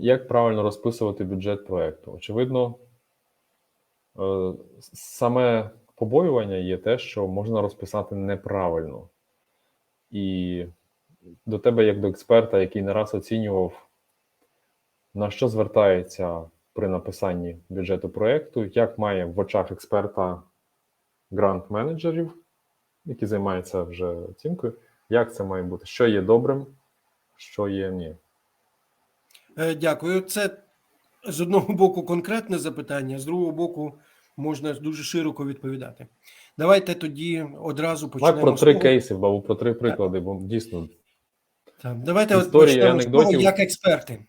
Як правильно розписувати бюджет проекту? Очевидно, е, саме побоювання є те, що можна розписати неправильно. І до тебе, як до експерта, який не раз оцінював, на що звертається при написанні бюджету проекту, як має в очах експерта грант-менеджерів, які займаються вже оцінкою, як це має бути, що є добрим, що є ні. Е, Дякую. Це з одного боку конкретне запитання, з другого боку, можна дуже широко відповідати. Давайте тоді одразу почнемо. про три того- кейси, або про три приклади, бо дійсно Так, Давайте от почнемо з того, як експерти.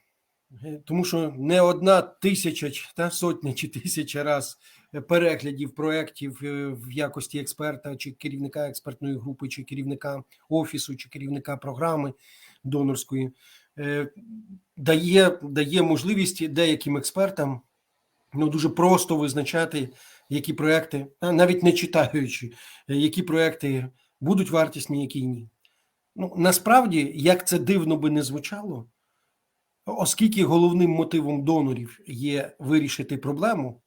Е, Тому що не одна тисяча та сотня чи тисяча раз переглядів проєктів е, в якості експерта, чи керівника експертної групи, чи керівника офісу, чи керівника програми донорської е, дає, дає можливість деяким експертам ну, дуже просто визначати, які проекти, навіть не читаючи, е, які проекти будуть вартісні, які ні. Ну, насправді, як це дивно би не звучало, оскільки головним мотивом донорів є вирішити проблему,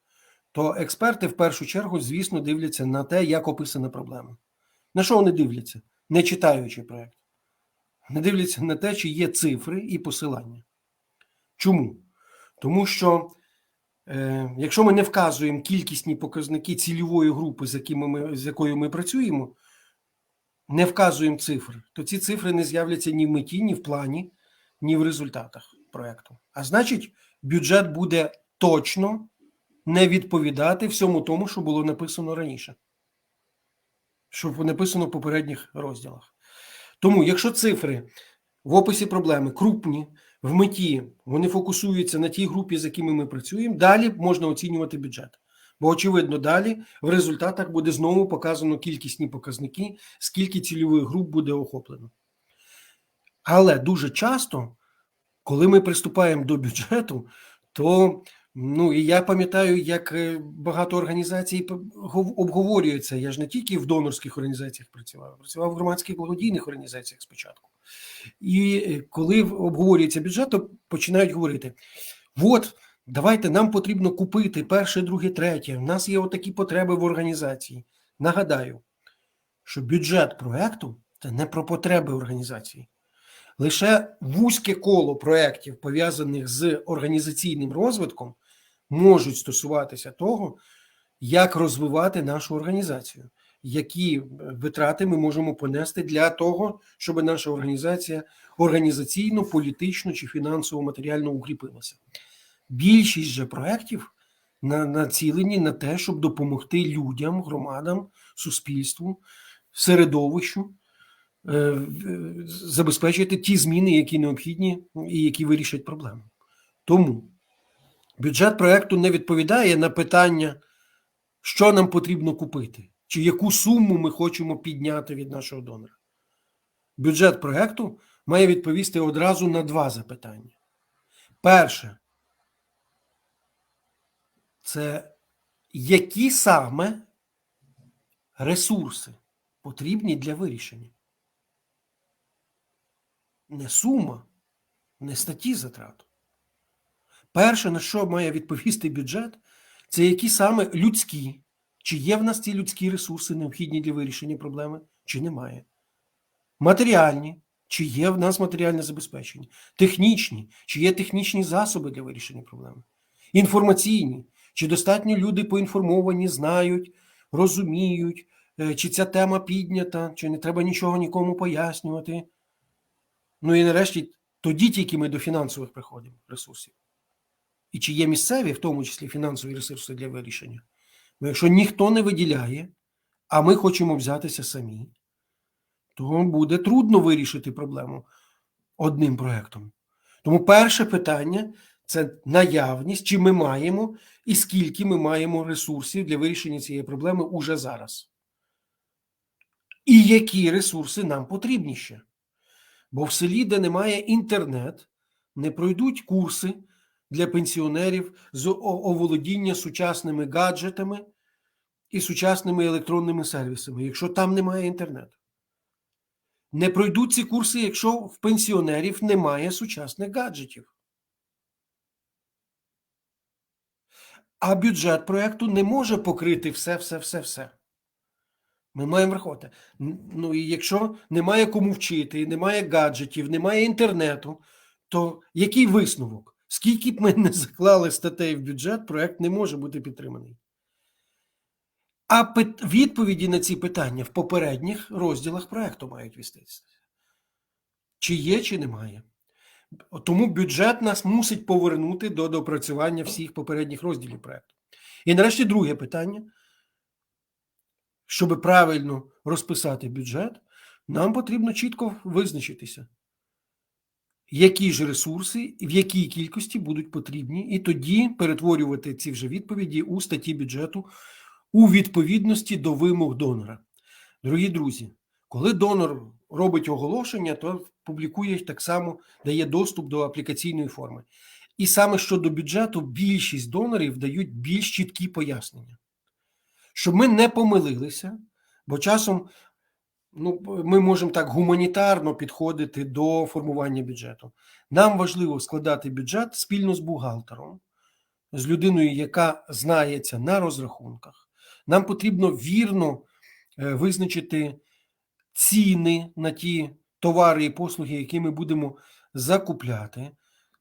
то експерти в першу чергу, звісно, дивляться на те, як описана проблема. На що вони дивляться, не читаючи проект? Вони дивляться на те, чи є цифри і посилання. Чому? Тому що е, якщо ми не вказуємо кількісні показники цільової групи, з, якими ми, з якою ми працюємо, не вказуємо цифри, то ці цифри не з'являться ні в меті, ні в плані, ні в результатах проєкту. А значить, бюджет буде точно не відповідати всьому тому, що було написано раніше, що написано в попередніх розділах. Тому, якщо цифри в описі проблеми крупні, в меті вони фокусуються на тій групі, з якими ми працюємо, далі можна оцінювати бюджет. Бо, очевидно, далі в результатах буде знову показано кількісні показники, скільки цільових груп буде охоплено. Але дуже часто, коли ми приступаємо до бюджету, то ну і я пам'ятаю, як е, багато організацій обговорюється. Я ж не тільки в донорських організаціях працював, працював в громадських благодійних організаціях спочатку. І е, коли обговорюється бюджет, то починають говорити: от, давайте нам потрібно купити перше, друге, третє. У нас є отакі потреби в організації. Нагадаю, що бюджет проекту це не про потреби організації. Лише вузьке коло проєктів, пов'язаних з організаційним розвитком, можуть стосуватися того, як розвивати нашу організацію, які е, витрати ми можемо понести для того, щоб наша організація організаційно, політично чи фінансово матеріально укріпилася. Більшість же проєктів на- націлені на те, щоб допомогти людям, громадам, суспільству, середовищу е, забезпечити ті зміни, які необхідні і які вирішать проблему. Тому бюджет проекту не відповідає на питання, що нам потрібно купити, чи яку суму ми хочемо підняти від нашого донора. Бюджет проекту має відповісти одразу на два запитання. Перше, це які саме ресурси потрібні для вирішення? Не сума, не статті затрат. Перше, на що має відповісти бюджет, це які саме людські, чи є в нас ці людські ресурси необхідні для вирішення проблеми, чи немає. Матеріальні, чи є в нас матеріальне забезпечення, технічні, чи є технічні засоби для вирішення проблеми, інформаційні, чи достатньо люди поінформовані, знають, розуміють, е, чи ця тема піднята, чи не треба нічого нікому пояснювати. Ну і нарешті тоді тільки ми до фінансових приходимо ресурсів. І чи є місцеві, в тому числі фінансові ресурси для вирішення. Якщо ніхто не виділяє, а ми хочемо взятися самі, то буде трудно вирішити проблему одним проєктом. Тому перше питання це наявність, чи ми маємо і скільки ми маємо ресурсів для вирішення цієї проблеми уже зараз. І які ресурси нам потрібні ще. Бо в селі, де немає інтернет, не пройдуть курси для пенсіонерів з оволодіння сучасними гаджетами і сучасними електронними сервісами, якщо там немає інтернету. Не пройдуть ці курси, якщо в пенсіонерів немає сучасних гаджетів. А бюджет проєкту не може покрити все, все, все, все. Ми маємо враховувати. Ну і якщо немає кому вчити, немає гаджетів, немає інтернету, то який висновок? Скільки б ми не заклали статей в бюджет, проєкт не може бути підтриманий. А відповіді на ці питання в попередніх розділах проєкту мають вістися. Чи є, чи немає. Тому бюджет нас мусить повернути до допрацювання всіх попередніх розділів проєкту. І нарешті друге питання. Щоб правильно розписати бюджет, нам потрібно чітко визначитися, які ж ресурси в якій кількості будуть потрібні, і тоді перетворювати ці вже відповіді у статті бюджету у відповідності до вимог донора. Дорогі друзі, коли донор робить оголошення, то публікує так само, дає доступ до аплікаційної форми. І саме щодо бюджету, більшість донорів дають більш чіткі пояснення, щоб ми не помилилися, бо часом ну, ми можемо так гуманітарно підходити до формування бюджету. Нам важливо складати бюджет спільно з бухгалтером, з людиною, яка знається на розрахунках. Нам потрібно вірно е, визначити ціни на ті товари і послуги, які ми будемо закупляти.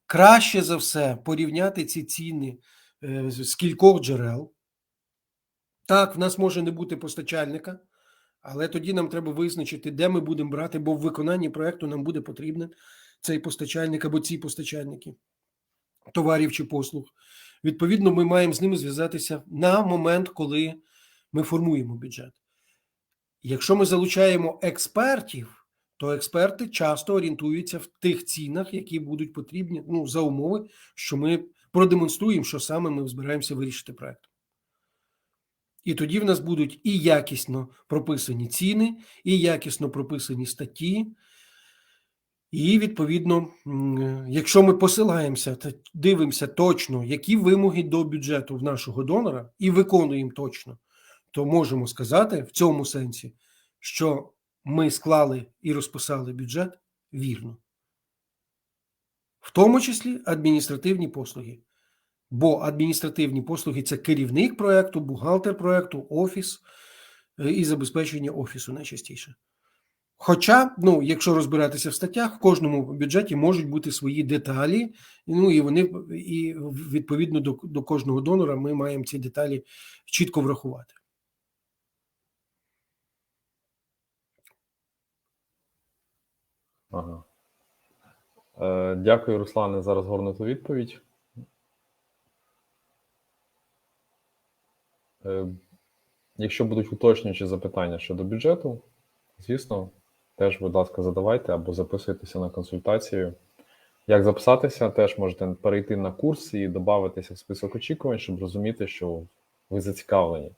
Краще за все порівняти ці ціни е, з з кількох джерел. Так, в нас може не бути постачальника, але тоді нам треба визначити, де ми будемо брати, бо в виконанні проекту нам буде потрібен цей постачальник або ці постачальники товарів чи послуг. Відповідно, ми маємо з ними зв'язатися на момент, коли ми формуємо бюджет. Якщо ми залучаємо експертів, то експерти часто орієнтуються в тих цінах, які будуть потрібні ну, за умови, що ми продемонструємо, що саме ми збираємося вирішити проект. І тоді в нас будуть і якісно прописані ціни, і якісно прописані статті. І, відповідно, якщо ми посилаємося та дивимося точно, які вимоги до бюджету в нашого донора, і виконуємо точно, то можемо сказати в цьому сенсі, що ми склали і розписали бюджет вірно. В тому числі адміністративні послуги. Бо адміністративні послуги це керівник проєкту, бухгалтер проєкту, офіс е, і забезпечення офісу найчастіше. Хоча, ну, якщо розбиратися в статтях, в кожному бюджеті можуть бути свої деталі, ну і вони і відповідно до, до кожного донора ми маємо ці деталі чітко врахувати. Ага. Е, дякую, Руслане, за розгорнуту відповідь. Якщо будуть уточнюючі запитання щодо бюджету, звісно, теж, будь ласка, задавайте або записуйтеся на консультацію. Як записатися, теж можете перейти на курс і додатися в список очікувань, щоб розуміти, що ви зацікавлені.